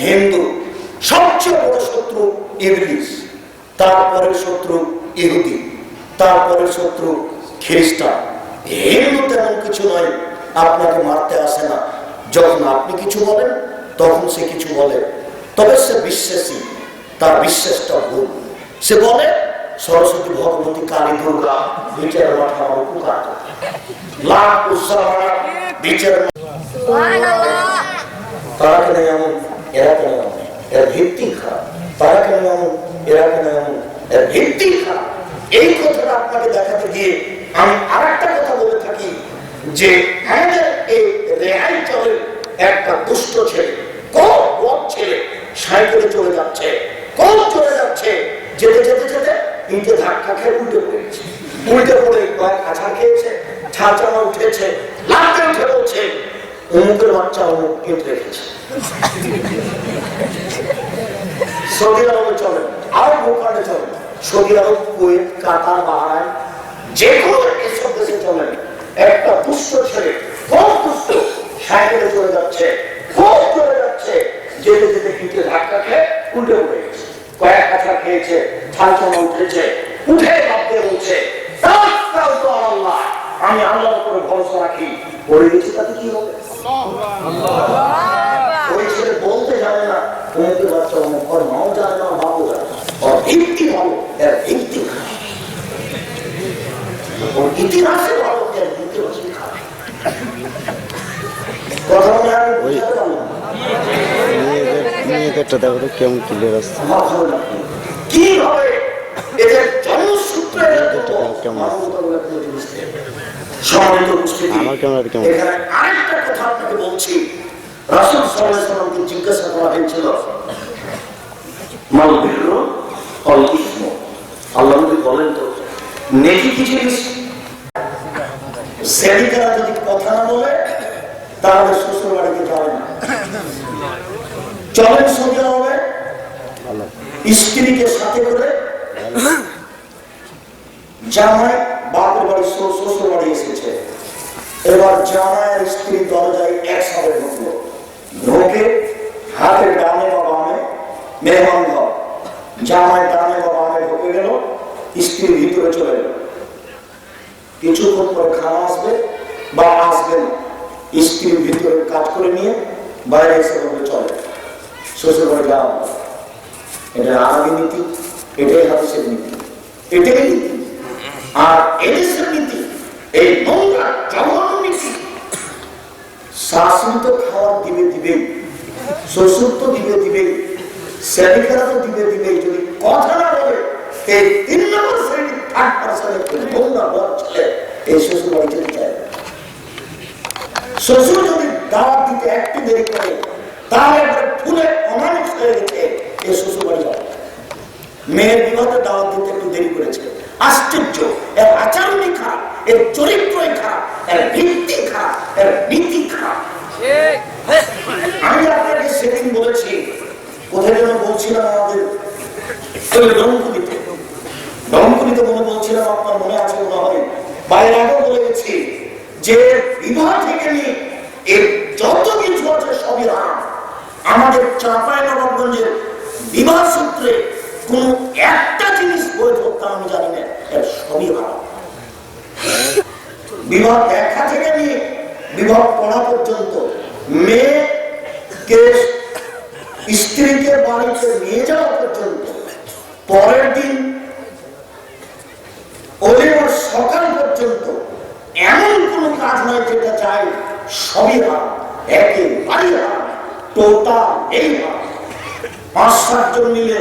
হিন্দু সবচেয়ে বড় শত্রু ইংলিশ তারপরের শত্রু ইহুদি তারপরের শত্রু খ্রিস্টান। হিন্দু তেমন কিছু নয় আপনাকে মারতে আসে না। যখন আপনি কিছু বলেন তখন সে কিছু বলে। তবে সে বিশ্বাসী তার বিশ্বাসটা ভুল। সে বলে সরস্বতী ভগবতী কালী দুর্গা বিচার মাঠে উপকার। লাখ উৎসাহ বিচার তারা কেন এমন এরা এর ভিত্তি খারাপ। তারা কেন এরা ভিত্তি খারাপ। এই কথাটা আপনাকে দেখাতে গিয়ে আমি আর একটা কথা বলে থাকি যে আমাদের এই রেহাই চলের একটা দুষ্ট ছেলে কোন বদ ছেলে, সাইকেলে চলে যাচ্ছে কোন চলে যাচ্ছে, যেতে যেতে যেতে ইটে ধাক্কা খেয়ে উল্টে পড়েছে উল্টে পড়ে কয়েক আছাড় খেয়েছে ছাঁচামা উঠেছে লাগতে উঠে বলছে অমুকের বাচ্চা অমুক কেটে রেখেছে সৌদি আরবে চলে, আরও ভূখণ্ডে চলে। সৌদি আরব কুয়েত কাতার বাহারাইন যে কোনো এসব দেশে চলে। একটা দুষ্ট ছেলে, খুব দুষ্ট, সাইকেলে চলে যাচ্ছে, খুব চলে যাচ্ছে, যেতে যেতে কিন্তু ধাক্কা খেয়ে উল্টে পড়ে গেছে। কয়েক কাছা খেয়েছে ছাল উঠেছে, উঠে ভাবতে বলছে "তাওয়াক্কাল তো আল্লাহ। আমি আল্লাহর উপরে ভরসা রাখি। পড়ে গেছি তাতে কি হবে? ওই ছেলে বলতে জানে না অমুকের বাচ্চা অমুক ওর মাও জানে না বাবু জানে না। ওর ভিত্তি ভালো এর ভিত্তি ওর ইতিহাসে ভালো এর ইতিহাসে কথা বলে আমি বুঝাতে পারলাম মেয়েদেরটা দেখো তো কেমন ক্লিয়ার আসছে আমার ভালো এদের জন্মসূত্রে কেমন? মানবতা সম্মানিত উপস্থিতি? এখানে আরেকটা কথা আপনাকে বলছি। রাসূল ওয়াসাল্লামকে জিজ্ঞাসা করা হয়েছিল মাল বিররু অল ইসমু? আল্লাহ বলেন তো জিনিস? সেদিকেরা যদি কথা না বলে তাহলে শ্বশুর বাড়িতে যাবে না। চলেন সৌদি আরবে স্ত্রীকে সাথে করে বাড়ি শ্বশুর বাড়ি এসেছে। এবার জামাইয়ের স্ত্রী দরজায় একসাথে ঢুকলো। ঢোকে হাতে ডানে বা বামে মেহমান ঘর। জামাই ডানে বা বামে ঢুকে গেল, স্ত্রী ভিতরে চলে গেল। কিছুক্ষণ পর খাওয়া আসবে বা আসবে না। স্ত্রীর ভিতরে কাজ করে নিয়ে বাইরে এসে চলে। শ্বশুর বাড়ি যাওয়া। এটা আরবি নীতি, এটাই হাদিসের নীতি। এটাই নীতি। আর এদেশের নীতি এই নোংরা জঘন্য নীতি শাশুড়ি তো খাওয়ার দিবে দিবেই শ্বশুর তো দিবে শ্রেণীকেরা তো দিবে দিবেই, যদি কথা না বলে এই তিন নম্বর থার্ড নোংরা এই শ্বশুর বাড়ি চলে যায়। শ্বশুর যদি দাওয়াত দিতে একটু দেরি করে, তাহলে একবার ফুলে অমানুষ হয়ে গেছে এ শ্বশুর বাড়ি মেয়ের বিবাহে দাওয়াত দিতে একটু দেরি করেছে। আশ্চর্য এর আচরণই খারাপ এর চরিত্রই খারাপ এর ভিত্তি খারাপ এর নীতি খারাপ। আমি আপনাকে সেদিন বলেছি কোথায় যেন বলছিলাম আমাদের ওই মনে বলছিলাম আপনার মনে আছে মনে হয়। বাইরে আগেও বলে গেছি যে বিবাহ থেকে নিয়ে এর যত কিছু আছে সবই হারাম আমাদের চাঁপাই নবাবগঞ্জের বিবাহ সূত্রে কোন জিনিস তা আমি জানি না, এর সবই হারাম বিবাহ দেখা থেকে নিয়ে বিবাহ পড়া পর্যন্ত মেয়েকে স্ত্রীকে বাড়িতে নিয়ে যাওয়া পর্যন্ত, পরের দিন ওদের সকাল পর্যন্ত এমন কোন কাজ নয় যেটা চাই, সবই হারাম একেবারে হারাম টোটাল এই হারাম পাঁচ সাতজন মিলে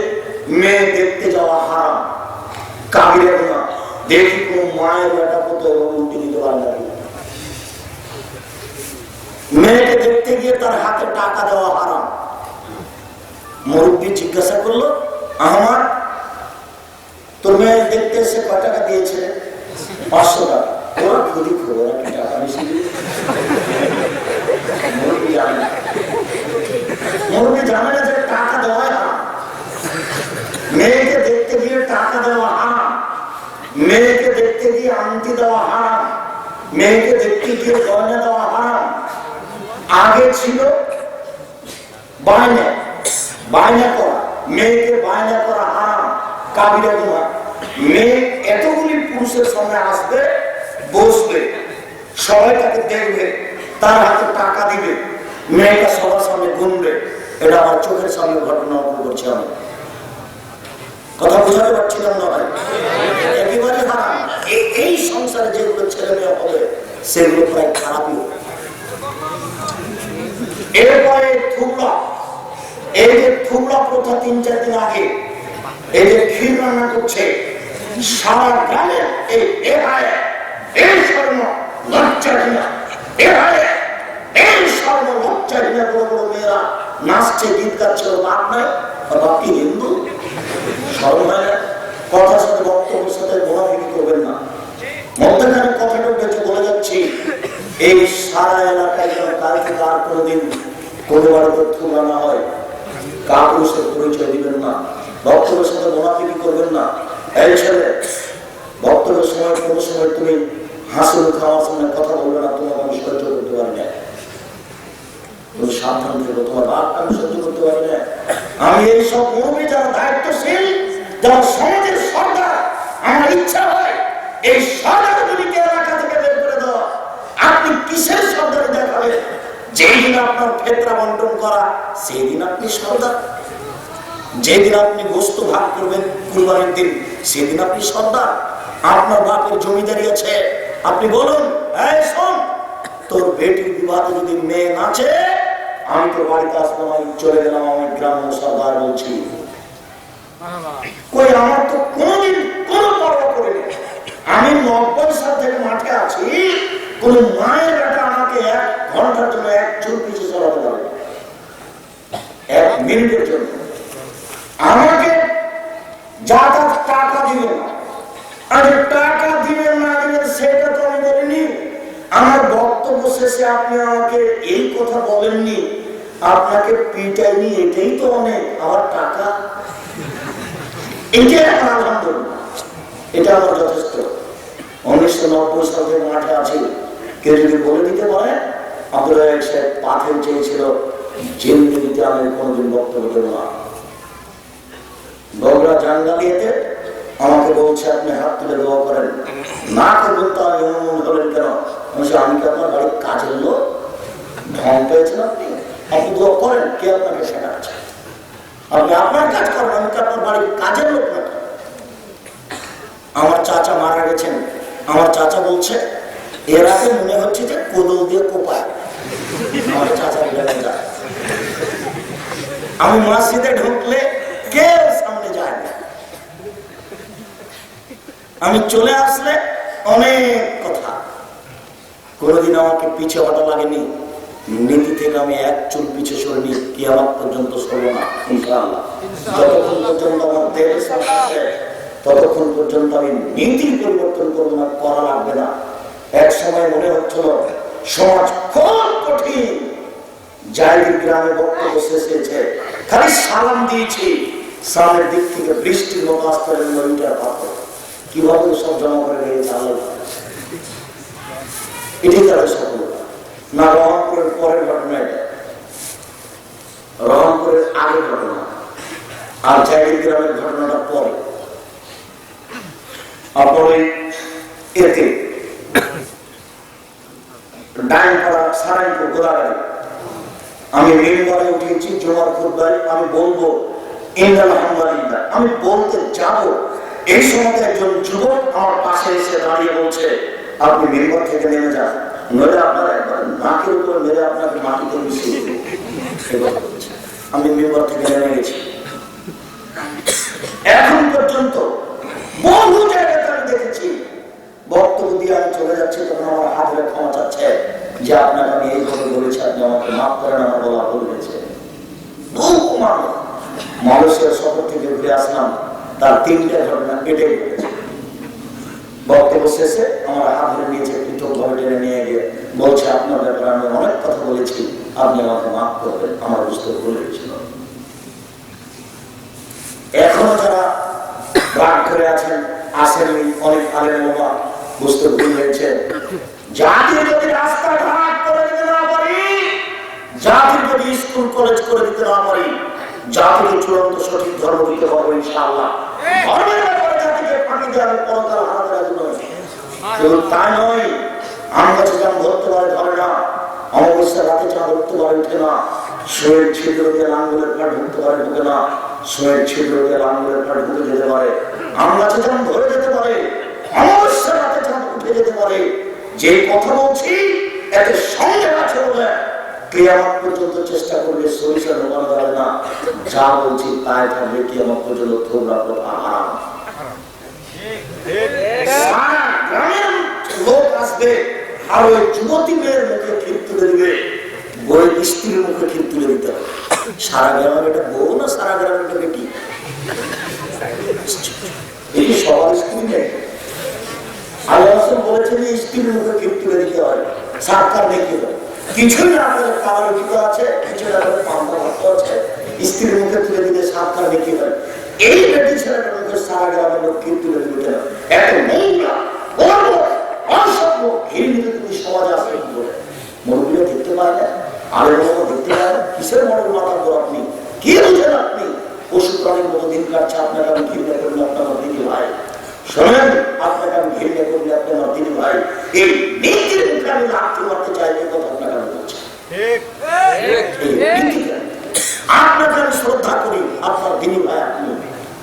মেয়ে দেখতে যাওয়া হারাম। কাবিরে না দেখি কোন মায়ের বেটা কত এবং উল্টে দিতে পারে মেয়েকে দেখতে গিয়ে তার হাতে টাকা দেওয়া হারাম। মুরব্বী জিজ্ঞাসা করল আমার তোর মেয়ে দেখতে এসে কয় টাকা না। মেয়েকে দেখতে গিয়ে টাকা দেখতে গিয়ে আংটি দেওয়া হারাম। মেয়েকে দেখতে গিয়ে গয়না দেওয়া হারাম। আগে ছিল বায়না। বায়না করা। মেয়েকে বায়না করা হারাম। কাবিরা গুণা মেয়ে এতগুলি পুরুষের সামনে আসবে, বসবে। সবাই তাকে দেখবে, তার হাতে টাকা দিবে। মেয়েটা সবার সামনে গুনবে। এটা আমার চোখের সামনে ঘটনা করছি আমি। কথা বোঝাতে পারছিলাম না ভাই একেবারে হারাম এ- এই সংসারে যেগুলো ছেলে মেয়ে হবে সেগুলো প্রায় খারাপই হবে। এরপরে থুবড়া। এই যে থুবড়া প্রথা তিন চার দিন আগে, এই যে ক্ষীর রান্না করছে, সারা গ্রামে এই এ হায় এই লজ্জাহীনা এ হায় এই লজ্জাহীনা বড় বড় মেয়েরা নাচছে, গীত গাচ্ছে বাপ নাই বাপ কি হিন্দু? না। কথার সাথে বক্তব্যের সাথে মোনাফিকি করবেন না। মধ্যখানে কথাটা উঠেছে বলে যাচ্ছি। এই সারা এলাকায় যেন কালকে তার কোনোদিন কোনো বাড়িতে তুলনা না হয়, কাপুরুষের পরিচয় দিবেন না, বক্তব্যের সাথে মোনাফিকি করবেন না। এই ছেলে, বক্তব্যের সময় কোনো সময় তুমি হাসি মুখে আমার কথা বলবে না, তোমার আমি সহ্য করতে পারি না। তুমি সাবধান থেকো, তোমার বাপ আমি সহ্য করতে পারি না। আমি এই সব মুরব্বী যারা দায়িত্বশীল, যারা সমাজের সর্দার আমার ইচ্ছা হয় এই সর্দারগুলিকে এলাকা থেকে বের করে দেওয়া আপনি কিসের সর্দার দেখাবেন? যেই দিন আপনার ক্ষেত্রা বন্টন করা সেই দিন আপনি সর্দার। যেদিন আপনি গোস্ত ভাগ করবেন কুরবানির দিন সেদিন আপনি সর্দার। আপনার বাপের জমিদারি আছে। আপনি বলুন শোন তোর বেটির বিবাহে যদি মেয়ে নাচে আমি তো বাড়িতে আসব আমি চলে গেলাম আমি গ্রাম্য সর্দার বলছি। কই আমার এক জন্য। আমাকে যা টাকা দিবেন না। টাকা দিবেন না দিবেন, সেটা তো আমি বলিনি। আমার বক্তব্য শেষে আপনি আমাকে এই কথা বলেননি। আপনাকে পিটাইনি, এটাই তো অনেক। আমার টাকা? এটাই আমার আলহামদুলিল্লাহ। এটা আমার যথেষ্ট। উনিশশো নব্বই সাল থেকে মাঠে আছি। কেউ যদি বলে দিতে পারে, আব্দুল সাহেব পাথর চেয়েছিল। জিন্দিগিতে আমি কোনোদিন বক্তব্য দেবো না। বগুড়া জাঙ্গালিয়াতে আমাকে বলছে, আপনি হাত তুলে দোয়া করেন। না করবেন তো আমি এমন হলেন কেন? আমি কি আপনার বাড়ির কাজের লোক? ঢং পেয়েছেন আপনি? আপনি দোয়া করেন, কে আপনাকে শেখাচ্ছে? আপনি আপনার কাজ করেন, আমি কি আপনার বাড়ির কাজের লোক নাকি আমার চাচা মারা গেছেন। আমার চাচা বলছে, এর আগে মনে হচ্ছে যে কোদল দিয়ে কোপায়। আমার চাচা যায় আমি মসজিদে ঢুকলে কেউ সামনে যায় না। আমি চলে আসলে অনেক কথা। কোনোদিন আমাকে পিছে হটা লাগেনি। নীতি থেকে আমি এক চুল পিছে সরিনি কি আমার পর্যন্ত সরব না যতক্ষণ পর্যন্ত আমার শ্বাস আছে, ততক্ষণ পর্যন্ত আমি নীতি পরিবর্তন করব না করা লাগবে না। এক সময় মনে হচ্ছিল সমাজ খুব কঠিন। জায়গি গ্রামে বক্তব্য শেষ হয়েছে খালি সালাম দিয়েছি। সামনের দিক থেকে বৃষ্টির মতো আসতে নদীটার কীভাবে সব জমা করে দিয়েছে আল্লাহ। এটাই তাদের সফলতা না, রহমপুরের পরের ঘটনা রহমপুরের আগের ঘটনা। আর জায়গি গ্রামের ঘটনাটা পরে। ওই এতে। ডাইন করা সারাইপুর গোদাগাড়ি আমি মেম্বারে উঠেছি জমার খুদ্ায় আমি বলব আমি বলতে যাব। এই সময় একজন যুবক আমার পাশে এসে দাঁড়িয়ে বলছে, আপনি থেকে নেমে যান। নইলে আপনার একবার উপর মেরে আপনাকে। আমি থেকে নেমে গেছি। এখন পর্যন্ত বহু জায়গাতে আমি দেখেছি। বক্তব্য দিয়ে আমি চলে যাচ্ছি, তখন আমার হাত ক্ষমা চাচ্ছে। যে আপনাকে আমি এইভাবে বলেছি, আপনি আমাকে মাফ করেন, আমার বলা ভুল হয়েছে। মালয়েশিয়ার শহর থেকে ঘুরে আসলাম, তার তিনটা ঘটনা এটাই ঘটেছে বক্তব্য শেষে আমার হাত ধরে নিয়েছে পৃথক ভাবে টেনে নিয়ে গিয়ে বলছে, আপনার ব্যাপারে আমি অনেক কথা বলেছি, আপনি আমাকে মাফ করবেন, আমার বুঝতে ভুল হয়েছিল। এখনও যারা রাগ করে আছেন, আসেননি, অনেক বাবা বুঝতে ভুল হয়েছে। জাতির যদি রাস্তাঘাট করে দিতে না পারি জাতির যদি স্কুল কলেজ করে দিতে না পারি জাতিকে চূড়ান্ত সঠিক ধর্ম দিতে পারব ইনশাআল্লাহ। ধর্মের ব্যাপারে জাতিকে ফাঁকি দিয়ে পরকাল হারাতে রাজি নই। তাই নয় আম গাছে চান ধরতে পারে ধরে না অমাবস্যা রাতে চান ধরতে পারে উঠে না শোয়ের ছিদ্র দিয়ে লাঙ্গলের ফাট ঢুকতে পারে ঢুকে না শোয়ের ছিদ্র দিয়ে ফাট ঢুকে যেতে পারে। আম গাছে চান ধরে যেতে পারে অমাবস্যা রাতে চান উঠে যেতে পারে যে কথা বলছি, এতে সঙ্গে আছে বলে কেয়ামত পর্যন্ত চেষ্টা করলে সরিষা না। যা বলছি, তাই থাকবে কেয়ামত পর্যন্ত তোমরা কথা হারাম। সারা গ্রামের লোক আসবে, আর ওই যুবতী মেয়ের মুখে ক্ষীর তুলে মুখে তুলে দিতে হবে। সারা গ্রামের এটা আল্লাহ রাসূল বলেছেন স্ত্রীর মুখে ক্ষীর তুলে দিতে হয় সাক্ষাৎ দেখতে হয় কিছুই করে খাবার দিতে আছে কিছু না করে পান্তা ভাত আছে। স্ত্রীর মুখে তুলে দিতে সাক্ষাৎ দেখতে হয় এই বেটি ছেলেটার মুখে সারা গ্রামের লোক ক্ষীর তুলে দিতে না এত নোংরা বড় অসভ্য ঘৃণিত তুমি সমাজে আসবে কি করে? মরুগুলো দেখতে পায় না? আলো দেখতে পায় কিসের মনের তো আপনি কি বুঝেন আপনি পশু প্রাণীর মতো দিন কাটছে, আপনাকে আমি ঘৃণা করি আপনার দিদি ভাই শোনেন আপনাকে আমি ঘৃণা করি আপনার দিদি ভাই এই নীতির মুখে আমি লাঠি মারতে চাই এই কথা আপনাকে আমি বলছি আপনাকে আমি শ্রদ্ধা করি আপনার দিনী ভাই আপনি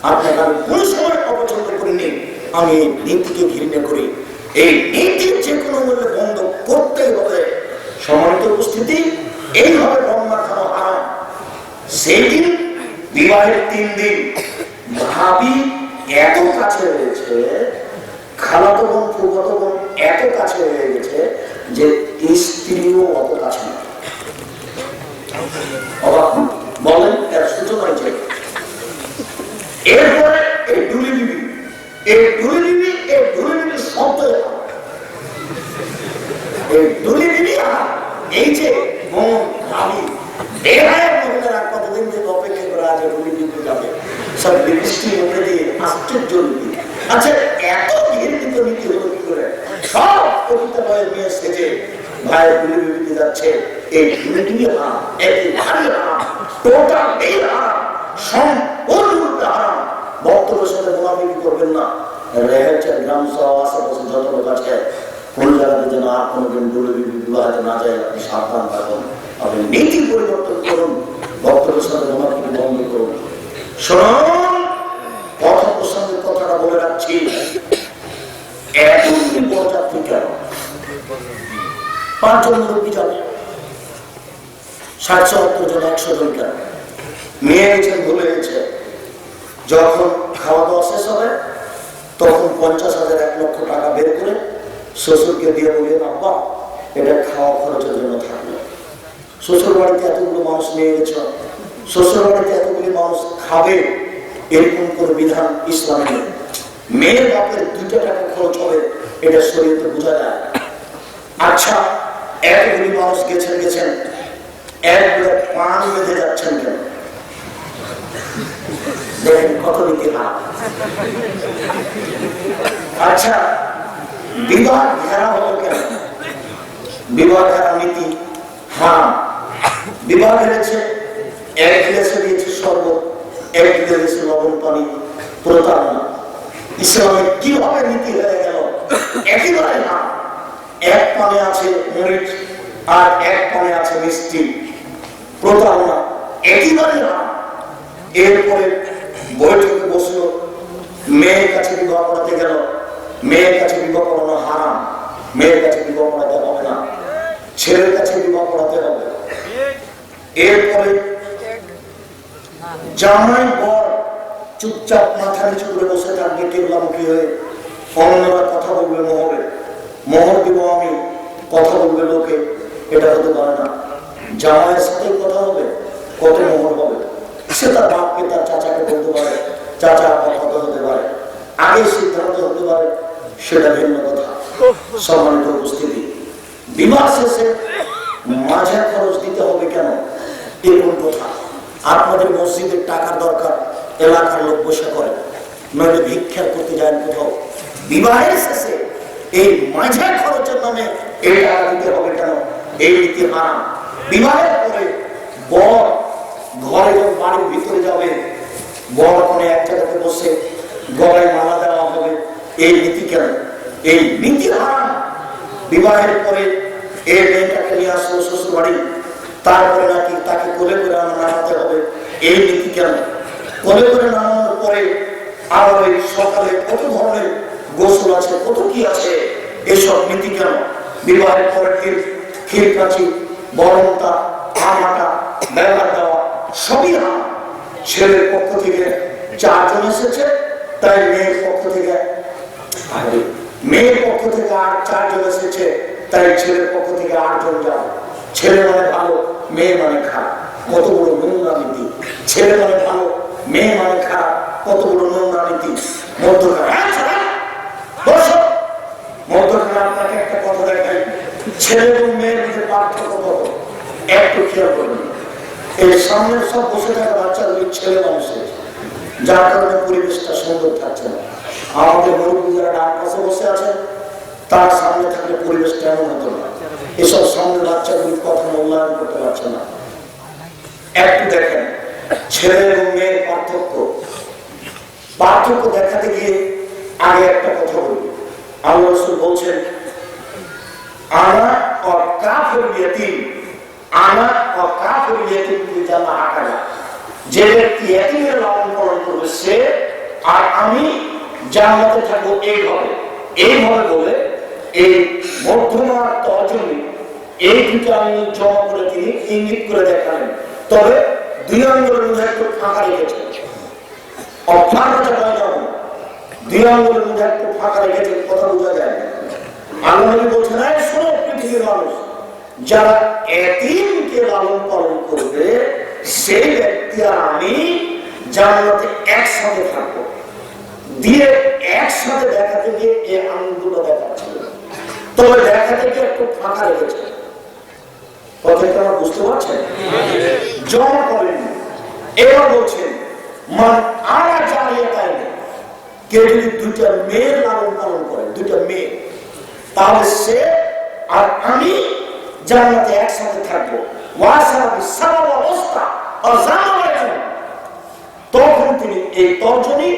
আপনাকে আমি কোন সময় অপছন্দ করিনি আমি এই নীতিকে ঘৃণা করি। এই নীতির যে কোনো মূল্যে বন্ধ করতেই হবে। সমানিত উপস্থিতি এইভাবে বন্যা খাওয়া হারাম সেই দিন বিবাহের তিন দিন ভাবি এত কাছে রয়েছে খালাতো বোন ফুফাতো বোন এত কাছে হয়ে গেছে যে স্ত্রীও অত কাছে না অবাক হন। বলেন এর সূচনা হয়েছে এরপরে এই ডুলি বিবি এই বিবি এই বিবি শব্দ এই আর এই যে বোন ভাবি দেহায়ের মহিলারা কতদিন থেকে অপেক্ষা করে আছে ডুলি যাবে সব বৃষ্টি মুখে দিয়ে আশ্চর্য নীতি আচ্ছা এত ঘৃণিত নীতি হলো কি করে? সব কবিতা বয়ের মেয়ে সেজে ভাইয়ের ডুলি যাচ্ছে, এই ডুলি বিবি হারাম ভারী হারাম টোটাল এই হারাম বক্তব্যের সাথে গোলামি করবেন না। রেহেছে গ্রাম সহ যত লোক আছে, কোন জায়গাতে যেন আর কোনোদিন ডুলে বিবাহে না যায়, আপনি সাবধান থাকুন। আপনি নীতি পরিবর্তন করুন বক্তব্যের সাথে গোলামি বন্ধ করুন। শুনুন, কথা প্রসঙ্গের কথাটা বলে রাখছি। এতগুলি বরযাত্রী কেন? পাঁচজন মুরব্বী যাবে ষাট, সত্তর জন, একশো জন কেন? মেয়ে গেছেন, ভুলে গেছে। যখন খাওয়া দাওয়া শেষ হবে, তখন পঞ্চাশ হাজার এক লক্ষ টাকা বের করে শ্বশুরকে দিয়ে বললেন আব্বা, এটা খাওয়া খরচের জন্য থাকবে শ্বশুর বাড়িতে এতগুলো মানুষ নিয়ে গেছ শ্বশুর বাড়িতে এতগুলি মানুষ খাবে, এরকম কোনো বিধান ইসলামে নেই। মেয়ের বাপের দুইটা টাকা খরচ হবে, এটা শরীরতে বোঝা যায় আচ্ছা এতগুলি মানুষ গেছেন গেছেন একবারে পান বেঁধে যাচ্ছেন কেন? দেখেন কত নীতি হার আচ্ছা বিবাহ ঘেরা হলো কেন? বিবাহ ঘেরা নীতি, হারাম। বিবাহ ঘেরেছে, এক গিলাসে দিয়েছে শরবত এক গিলাসে লবণ পানি, প্রতারণা। ইসলামে কীভাবে নীতি হয়ে গেল? একেবারে না এক পানে আছে মরিচ, আর এক পানে আছে মিষ্টি। প্রতারণা, একেবারে না এরপরে বৈঠকে বসল। মেয়ের কাছে বিবাহ করাতে গেল। মেয়ের কাছে বিবাহ করানো হারাম। মেয়ের কাছে বিবাহ করাতে হবে না। ছেলের কাছে বিবাহ করাতে হবে। এরপরে জামাই বর চুপচাপ মাথা নিচু করে বসে থাকবে কেবলামুখী হয়ে। অন্যরা কথা বলবে মোহরে মোহর দিব আমি। কথা বলবে লোকে। এটা হতে পারে না। জামাইয়ের সাথে কথা হবে কত মোহর হবে সে তার বাপকে তার চাচাকে বলতে পারে চাচা আপনার কথা হতে পারে আগে সিদ্ধান্ত হতে পারে সেটা ভিন্ন কথা সম্মানিত উপস্থিতি। বিবাহ শেষে মাঝে খরচ দিতে হবে কেন? এরকম কথা? আপনাদের মসজিদের টাকার দরকার, এলাকার লোক বসে করে নইলে ভিক্ষা করতে যায় কোথাও। বিবাহের শেষে এই মাঝে খরচের নামে এই টাকা দিতে হবে কেন? এই নীতি হারাম। বিবাহের পরে বর ঘরে যখন বাড়ির ভিতরে যাবে। বর করে এক জায়গাতে বসে গলায় মালা দেওয়া হবে। এই নীতি কেন? এই নীতি হারাম। বিবাহের পরে এই মেয়েটাকে নিয়ে আসলো শ্বশুর বাড়ি তারপরে নাকি তাকে কোলে করে নামাতে হবে। এই নীতি কেন কোলে করে নামানোর পরে আবার ওই সকালে কত ধরনের গোসল আছে কত কি আছে এসব নীতি কেন বিবাহের পরে দিন ক্ষীর কাছি বরমতা আমাটা ব্যবহার দেওয়া সবই হাম ছেলের পক্ষ থেকে। চারজন এসেছে তাই মেয়ের পক্ষ থেকে। আরে, মেয়ের পক্ষ থেকে আর চারজন এসেছে, তাই ছেলের পক্ষ থেকে আটজন যাও। ছেলে মানে ভালো, মেয়ে মানে খারাপ। কত বড় নোংরা নীতি ছেলে মানে ভালো, মেয়ে মানে খারাপ। কত বড় নোংরা নীতি মধ্যখানে আপনাকে একটা কথা দেখাই। ছেলে এবং মেয়ের মধ্যে পার্থক্য কত? একটু খেয়াল করবেন এই সামনের সব বসে থাকা বাচ্চাগুলি ছেলে মানুষের। যার কারণে পরিবেশটা সুন্দর থাকছে না। আমাদের মুরব্বী যারা ডান বসে আছেন, তার সামনে থাকলে পরিবেশটা এমন হতো না। এসব সামনের বাচ্চাগুলি কথা মূল্যায়ন করতে পারছে না। একটু দেখেন, ছেলে এবং মেয়ের পার্থক্য। পার্থক্য দেখাতে গিয়ে আগে একটা কথা বলি। আল্লাহ রসুল বলছেন, আনা ও কাফের ইয়তিম, আনা ও কাফের ইয়তিম কি জানা আকারা যে ব্যক্তি এতিমের লালন পালন করবে সে আর আমি জান্নাতে থাকব এইভাবে। এইভাবে বলে এই মধ্যমা এই দুটো আমি জমা করে তিনি ইঙ্গিত করে দেখালেন। তবে দুই আঙ্গুলের মধ্যে একটু ফাঁকা রেখেছেন। অফারটা নয় দুই আঙ্গুলের মধ্যে একটু ফাঁকা রেখেছেন, কথা বোঝা যায় না। শোনো, পৃথিবীর মানুষ। যারা এতিমকে লালন পালন করবে, সেই ব্যক্তি আর আমি জান্নাতে একসাথে থাকব। দিয়ে একসাথে দেখাতে গিয়ে এই আনন্দটা দেখাচ্ছিল তবে দেখাতে গিয়ে একটু ফাঁকা রেখেছে। কথাটা আমার বুঝতে পারছেন? জমা করেন এবার বলছেন, মান আরা জানিয়ে তাই কেউ যদি দুইটা মেয়ের লালন পালন করে, দুইটা মেয়ে, তাহলে সে আর আমি জান্নাতে একসাথে থাকব। ওয়াসাবি সারা অবস্থা। অজানা তখন তিনি এই তর্জনী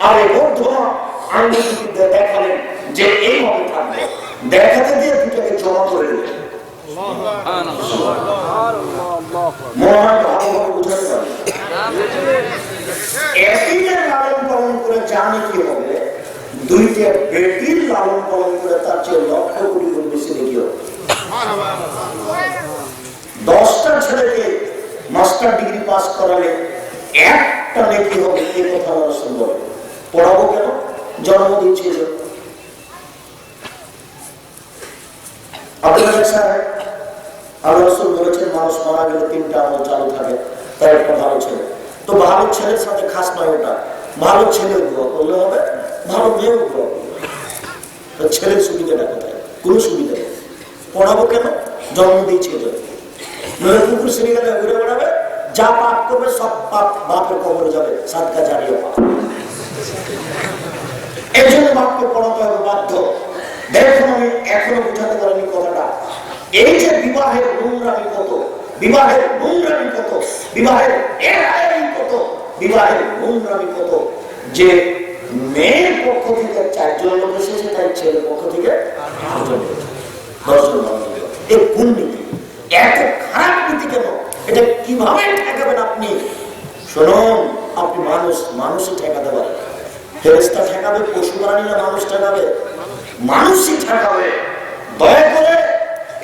আর এই মধ্যমা আঙ্গুলটিতে দেখালেন যে এইভাবে থাকবে। দেখাতে দিয়ে দুটাকে জমা করে দিলেন লালন পালন করে দুইটা লালন পালন করে তার চেয়ে লক্ষ কোটি গুণ বেশি দেখি হবে? দশটা ছেলেকে মাস্টার ডিগ্রি পাস করালে একটা নেকি হবে এই কথা আমরা সুন্দর পড়াবো কেন? জন্মদিন ছিল। দোয়া করলে হবে, ভালো মেয়েও দোয়া ছেলের সুবিধাটা কোনো সুবিধা নেই। পড়াবো কেন? জন্ম দিয়েছে নয় কুকুর শ্রেণি গেলে ঘুরে বেড়াবে, যা পাপ করবে সব পাপ বাপের কবরে যাবে সাতকা জারিয়ে পাপ। জন্য বাপকে পড়াতে হবে বাধ্য। দেখুন আমি এখনও পারিনি কথাটা। এই যে বিবাহের নোংরামি কত, বিবাহের নোংরামি কত, বিবাহের এরাই কত, বিবাহের নোংরামি কত, যে মেয়ের পক্ষ থেকে চারজন লোক এসেছে, তাই ছেলের পক্ষ থেকে দশজন এই কোন নীতি? এত খারাপ নীতি কেন? এটা কীভাবে ঠেকাবেন আপনি? শুনুন, আপনি মানুষ মানুষই ঠেকাতে পারেন। ফেরেস্তা ঠেকাবে পশু প্রাণীরা মানুষ ঠেকাবে, মানুষই ঠেকাবে। দয়া করে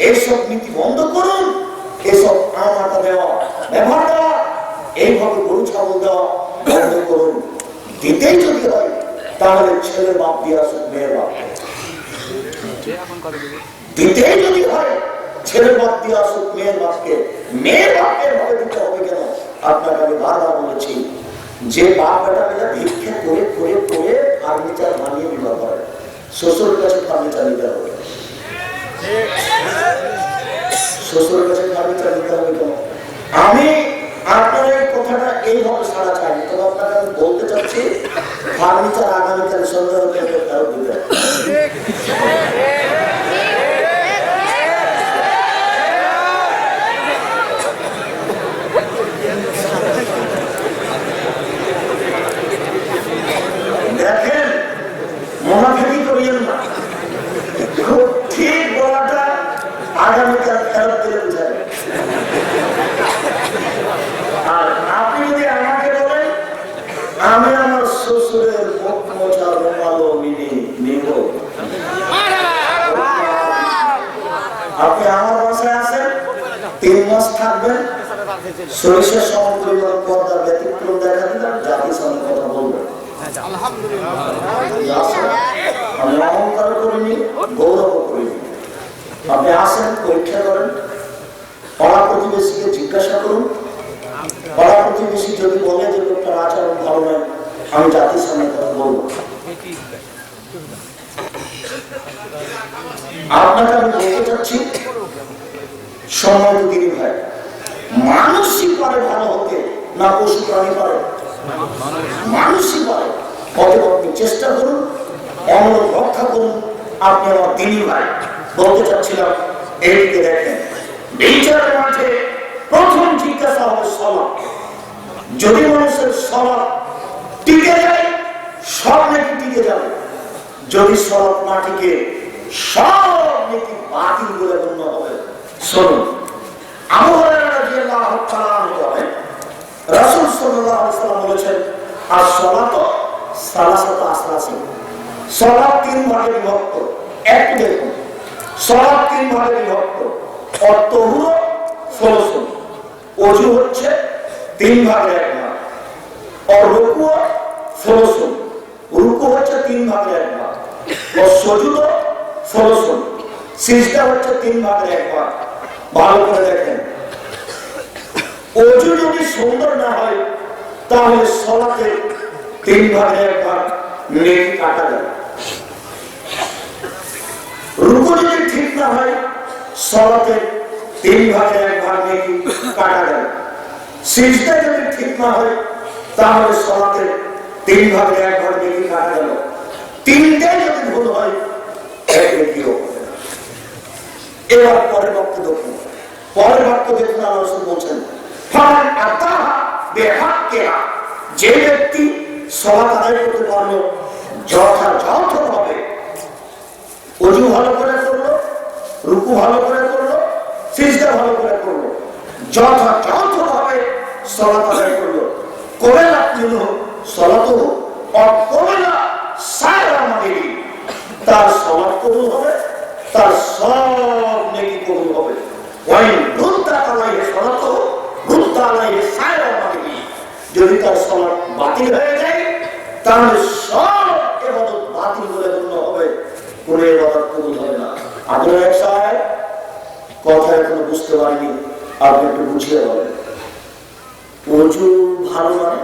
এইসব নীতি বন্ধ করুন, এসব আমাটা দেওয়া ব্যবহার এইভাবে গরু, ছাগল দেওয়া বন্ধ করুন। দিতেই যদি হয়, তাহলে ছেলের বাপ দিয়ে আসুক মেয়ের বাপ। দিতেই যদি হয় ছেলের বাপ দিয়ে আসুক মেয়ের বাপকে মেয়ের বাপের ভাবে দিতে হবে কেন? আপনাকে আমি বারবার বলেছি যে বাপ ভিক্ষা করে করে করে ফার্নিচার বানিয়ে বিবাহ করে কাছে ফার্নিচার নিতে হবে কাছে ফার্নিচার নিতে হবে কেন? আমি আপনার এই কথাটা এইভাবে সারা চাই তবে আপনাকে আমি বলতে চাচ্ছি, ফার্নিচার আগামীকাল সন্ধ্যা হতে দিতে আপনি আমার বাসায় আছেন তিন মাস থাকবেন। সরিষা সমগ্র পর্দার ব্যতিক্রম দেখা দিলে জাতির সঙ্গে কথা বলব। আচ্ছা, আমি অহংকার করিনি গৌরব করিনি। আপনি আসেন পরীক্ষা করেন। পাড়া প্রতিবেশীকে জিজ্ঞাসা করুন। পাড়া প্রতিবেশী যদি বলে যে লোকটার আচরণ ভালো নয় আমি জাতির সঙ্গে কথা বলব। আপনাকে বলতে চাচ্ছি সময় তো ভাই। মানুষই পারে ভালো হতে, না পশু প্রাণী পারে। মানুষই পারে অতএব আপনি চেষ্টা করুন অনুরোধ রক্ষা করুন। আপনি আমার দিনই ভাই। বলতে চাচ্ছিলাম এইদিকে দেখেন, বিচারের মাঠে প্রথম জিজ্ঞাসা হবে সলা যদি মানুষের সলা টিকে যায় সব নাকি টিকে যাবে? যদি সড়ক মাটিকে সব নাকি বাতিল বলে গণ্য হবে। শুনুন বলেছেন, আর তিন বিভক্ত, এক তিন বিভক্ত অজু হচ্ছে তিন ভাগে এক ভাগ। আর রুকু ষোলশো রুকু হচ্ছে তিন ভাগে এক ভাগ। ও সজুদ ষোলশো সিজদা হচ্ছে তিন ভাগের এক ভাগ। ভালো করে দেখেন। অজু যদি সুন্দর না হয়, তাহলে সলাতে তিন ভাগের এক ভাগ নেকি কাটা যাবে রুকু যদি ঠিক না হয়, সলাতে তিন ভাগের এক ভাগ নেকি কাটা যাবে সিজদা যদি ঠিক না হয়, তাহলে সলাতে তিন ভাগের এক ভাগ নেকি কাটা গেল তিনটে যদি ভুল হয়। এবার পরের বাক্য দেখুন পরের বাক্য দেখুন আল্লাহ বলছেন যে ব্যক্তি যথাযথভাবে অজু ভালো করে করল, রুকু ভালো করে করল, সিজদা ভালো করে করল যথাযথভাবে সলাত আদায় করল কবেলা মিনু সলাত মানিলি তার সলাত কবুল হবে, তার সব নেকি কবুল হবে। যদি তার সলাত বাতিল হয়ে যায়, তাহলে সব এবাদত বাতিল বলে গণ্য হবে, কোনো এবাদত কবুল হবে না। আপনারা এক সাহেব, কথা এখনও বুঝতে পারিনি, আপনি একটু বুঝিয়ে বলেন। অজু ভালো মানে?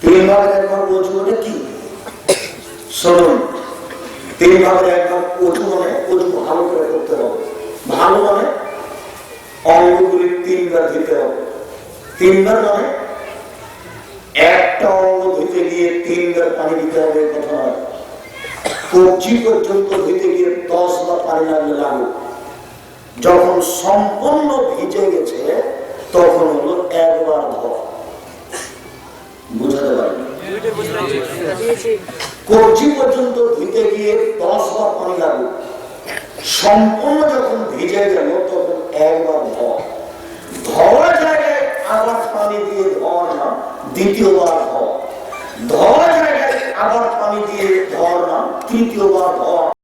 তিন ভাগের ভাগ অজু কি? শুনুন তিন ভাগের এক ভাগ অজু মানে অজু ভালো করে করতে হবে। ভালো মানে অঙ্গগুলি তিনবার দিতে হবে। তিনবার মানে একটা অঙ্গ ধুতে গিয়ে তিনবার পানি দিতে হবে কথা নয়। কবজি পর্যন্ত ধুতে গিয়ে দশ বার পানি লাগলে লাগুক যখন সম্পূর্ণ ভিজে গেছে, তখন হলো একবার ধর বুঝাতে পারি কবজি পর্যন্ত ধুতে গিয়ে দশ বার পানি লাগল সম্পূর্ণ যখন ভিজে গেল, তখন একবার ধর ধরা জায়গায় আবার পানি দিয়ে ধর না দ্বিতীয়বার ধর ধরা জায়গায় আবার পানি দিয়ে ধর না তৃতীয়বার ধর